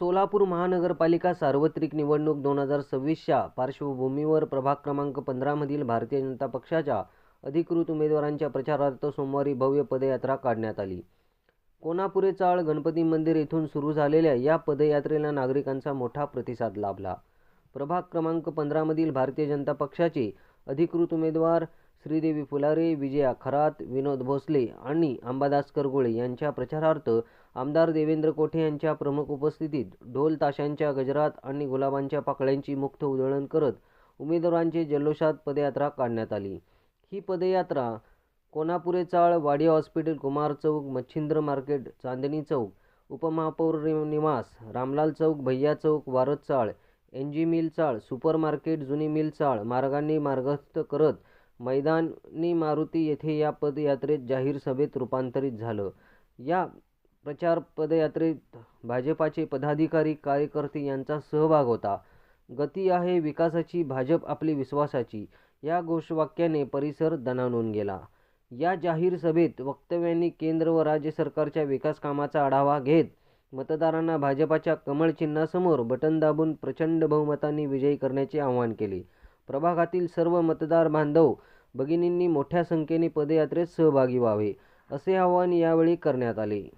सोलापूर महानगरपालिका सार्वत्रिक निवडणूक दोन हजार सव्वीसच्या पार्श्वभूमीवर प्रभाग क्रमांक पंधरामधील भारतीय जनता पक्षाच्या अधिकृत उमेदवारांच्या प्रचारार्थ सोमवारी भव्य पदयात्रा काढण्यात आली. कोनापुरे चाळ गणपती मंदिर येथून सुरू झालेल्या या पदयात्रेला नागरिकांचा मोठा प्रतिसाद लाभला. प्रभाग क्रमांक पंधरामधील भारतीय जनता पक्षाचे अधिकृत उमेदवार श्रीदेवी फुलारे विजया खरात विनोद भोसले आणि अंबादास करगुळे यांच्या प्रचारार्थ आमदार देवेंद्र कोठे यांच्या प्रमुख उपस्थितीत ढोल ताशांच्या गजरात आणि गुलाबांच्या पाकळ्यांची मुक्त उधळण करत उमेदवारांचे जल्लोषात पदयात्रा काढण्यात आली. ही पदयात्रा कोनापुरे चाळ वाडी हॉस्पिटल कुमार चौक मच्छिंद्र मार्केट चांदणी चौक उपमहापौर निवास Ramlal Chowk Bhaiya Chowk Warad Chawl N G mill Chawl super market जुनी मिल चाळ मार्गांनी मार्गस्थ करत मैदानी मारुती येथे या पदयात्रेत जाहीर सभेत रूपांतरित झालं. या प्रचार पदयात्रेत भाजपाचे पदाधिकारी कार्यकर्ते यांचा सहभाग होता. गती आहे विकासाची भाजप आपली विश्वासाची. या घोषवाक्याने परिसर दणाणून गेला. या जाहीर सभेत वक्तव्यांनी केंद्र व राज्य सरकारच्या विकास कामाचा आढावा घेत मतदारांना भाजपाच्या कमळ चिन्हासमोर बटन दाबून प्रचंड बहुमतांनी विजयी करण्याचे आवाहन केले. प्रभागातील सर्व मतदार बांधव भगिनींनी मोठ्या संख्येने पदयात्रेत सहभागी व्हावे असे आवाहन यावेळी करण्यात आले.